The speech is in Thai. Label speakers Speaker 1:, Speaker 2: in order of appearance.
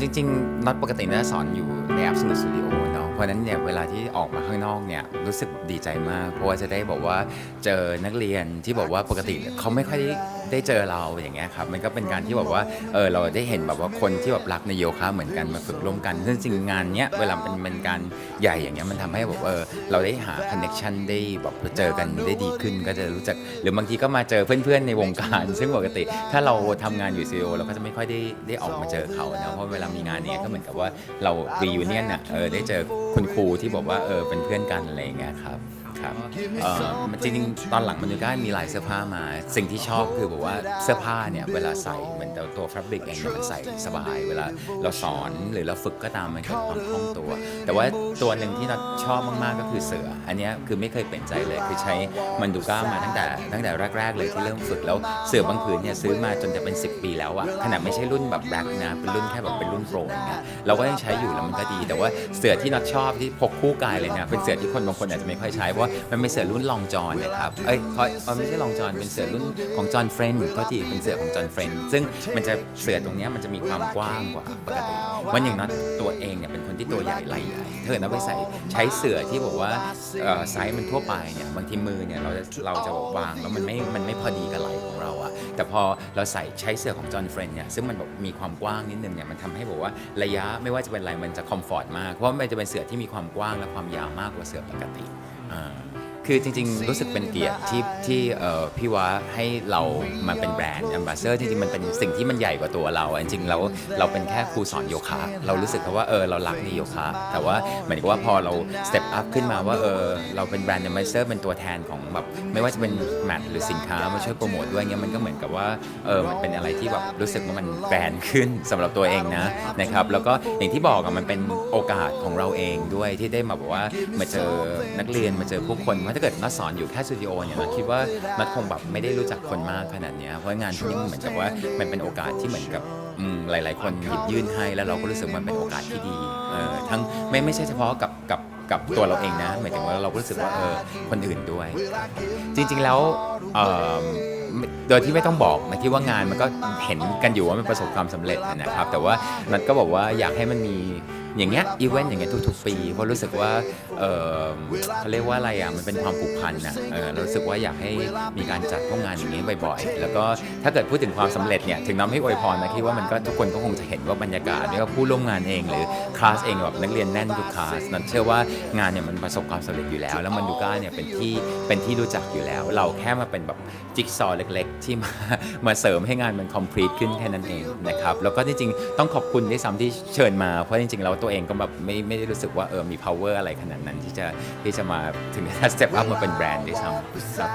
Speaker 1: จริงๆน็อตปกติน่าจะสอนอยู่ในแอปสื่อสตูดิโอเนาะ เพราะนั้นเนี่ยเวลาที่ออกมาข้างนอกเนี่ยรู้สึกดีใจมาก เพราะว่าจะได้บอกว่าเจอนักเรียนที่บอกว่าปกติเขาไม่ค่อยได้ได้เจอเราอย่างเงี้ยครับมันก็เป็นการที่แบบว่าเออเราได้เห็นแบบว่าคนที่แบบรักในโยคะเหมือนกันมาฝึกร่วมกันซึ่งจริงงานเนี้ยเวลาเป็นเป็นการใหญ่อย่างเงี้ยมันทำให้แบบเออเราได้หาคอนเน็ชันได้แบบเจอกันได้ดีขึ้นก็จะรู้จัก หรือบางทีก็มาเจอเพื่อนๆในวงการ ซึ่งปกติ ถ้าเราทำงานอยู่ซีโอเราก็จะไม่ค่อยได้ได้ออกมาเจอเขานะเพราะเวลามีงานเนี้ยก็เหมือนกับว่าเรารีวิเนียนอะเออได้เจอคุณครูที่บอกว่าเออเป็นเพื่อนกันอะไรอย่างเงี้ยครับ ครับเออมันจริงๆ ตอนหลังมันก็มีหลายเสื้อผ้ามา สิ่งที่ชอบคือบอกว่าเสื้อผ้าเนี่ยเวลาใส่เหมือนตัวตัวฟบริกเองเนี่ยมันใส่สบาย เวลาเราสอนหรือเราฝึกก็ตามมันเกิดความคล่องตัว แต่ว่าตัวหนึ่งที่เราชอบมากๆก็คือเสือ อันเนี้ยคือไม่เคยเปลี่ยนใจเลยคือใช้มันดูก้ามาตั้งแต่ตั้งแต่แรก ๆ เลยที่เริ่มฝึกแล้วเสือบางผืนเนี่ยซื้อมาจนจะเป็น 10 ปีแล้วอะขนาดไม่ใช่รุ่นแบบแบล็กนะเป็นรุ่นแค่แบบเป็นรุ่นโปรอย่างเงี้ยเราก็ยังใช้อยู่แล้วมันก็ดี แต่ว่าเสือที่น็อตชอบที่พกคู่กายเลยนะเป็นเสือที่คนบางคนอาจจะไม่ค่อยใช้เพราะว่ามันเป็นเสือรุ่นลองจอนนะครับเอ้ยเขาไม่ใช่ลองจอนเป็นเสือรุ่นของจอห์นเฟรนด์ก็ที่เป็นเสือของจอห์นเฟรนด์ซึ่งมันจะเสือตรงนี้มันจะมีความกว้างกว่าปกติวันอย่างน็อตตัวเองเนี่ยเป็นคนที่ตัวใหญ่ไหล่ใหญ่ถ้าเกิดน็อตไปใส่ใช้เสือที่บอกว่าไซส์มันทั่วไปเนี่ยบางทีมือเนี่ยเราจะเราจะวางแล้วมันไม่มันไม่พอดีกับไหล่ของเราอะแต่พอเราใส่ใช้เสือของจอห์นเฟรนด์เนี่ยซึ่งมันแบบมีความกว้างนิดนึงเนี่ยมันทำให้บอกว่าระยะไม่ว่าจะเป็นอะไรมันจะคอมฟอร์ตมาก เพราะว่ามันจะเป็นเสือที่มีความกว้างและความยาวมากกว่าเสือปกติ อ่า คือจริงๆ รู้สึกเป็นเกียรติที่ที่พี่ว่าให้เรามาเป็นแบรนด์ a อ b บ s เ a อร์จริงๆ มันเป็นสิ่งที่มันใหญ่กว่าตัวเรา จริงๆเราเราเป็นแค่ครูสอนโยคะ เรารู้สึกว่าเออเรารักในโยคะ แต่ว่าเหมือนกับว่าพอเราสเต็ปอัพขึ้นมาว่าเออเราเป็นแบรนด์ a อ b บ s เ a อร์เป็นตัวแทนของแบบไม่ว่าจะเป็นแมทหรือสินค้ามาช่วยโปรโมทด้วยเงี้ยมันก็เหมือนกับว่าเออมันเป็นอะไรที่แบบรู้สึกว่ามันแบรนด์ขึ้นสำหรับตัวเองนะนะครับแล้วก็อย่างที่บอกอะมันเป็นโอกาสของเราเองด้วยที่ได้มาบอกว่ามาเจอนักเรียนมาเจอผู้คนเพราถ้าเกิดนัดสอนอยู่แค่สตูดิโอเนี่ยนัดคิดว่านัดคงแบบไม่ได้รู้จักคนมากขนาดเนี้ยเพราะงานที่นี่มันเหมือนกับว่ามันเป็นโอกาสที่เหมือนกับอืมหลาย ๆ คนหยิบยื่นให้แล้วเราก็รู้สึกว่ามันเป็นโอกาสที่ดีเออทั้งไม่ไม่ใช่เฉพาะกับกับกับตัวเราเองนะหมายถึงว่าเราก็รู้สึกว่าเออคนอื่นด้วย จริง ๆ แล้วเอ่อ โดยที่ไม่ต้องบอกนะที่ว่างานมันก็เห็นกันอยู่ว่ามันประสบความสำเร็จนะครับ แต่ว่านัดก็บอกว่าอยากให้มันมี อย่างเงี้ยอีเวนต์อย่างเงี้ยทุกๆปีเพราะรู้สึกว่าเออเขาเรียกว่าอะไรอะมันเป็นความผูกพันนะเออรารู้สึกว่าอยากให้มีการจัดพวกงานอย่างนี้บ่อยๆ แล้วก็ถ้าเกิดพูดถึงความสำเร็จเนี่ยถึงน้ำให้อวยพรนะคิดว่ามันก็ทุกคนก็คงจะเห็นว่าบรรยากาศไม่ว่าผู้ร่วมงานเองหรือคลาสเองแบบนักเรียนแน่นทุกคลาสนัดเชื่อว่างานเนี่ยมันประสบความสำเร็จอยู่แล้ว แล้วมันดูก้าเนี่ยเป็นที่เป็นที่รู้จักอยู่แล้ว เราแค่มาเป็นแบบจิ๊กซอว์เล็ก ๆ ที่มามาเสริมให้งานมันคอมพลีทขึ้นแค่นั้นเองนะครับแล้วก็จริงๆต้องขอบคุณที่ซ้ำที่เชิญมาเพราะจริงๆแล้วตัวเองก็แบบไม่ไม่ได้รู้สึกว่าเออมี power อะไรขนาดนั้นที่จะที่จะมาถึงจะ step up มาเป็นแบรนด์ด้วยซ้ำครับ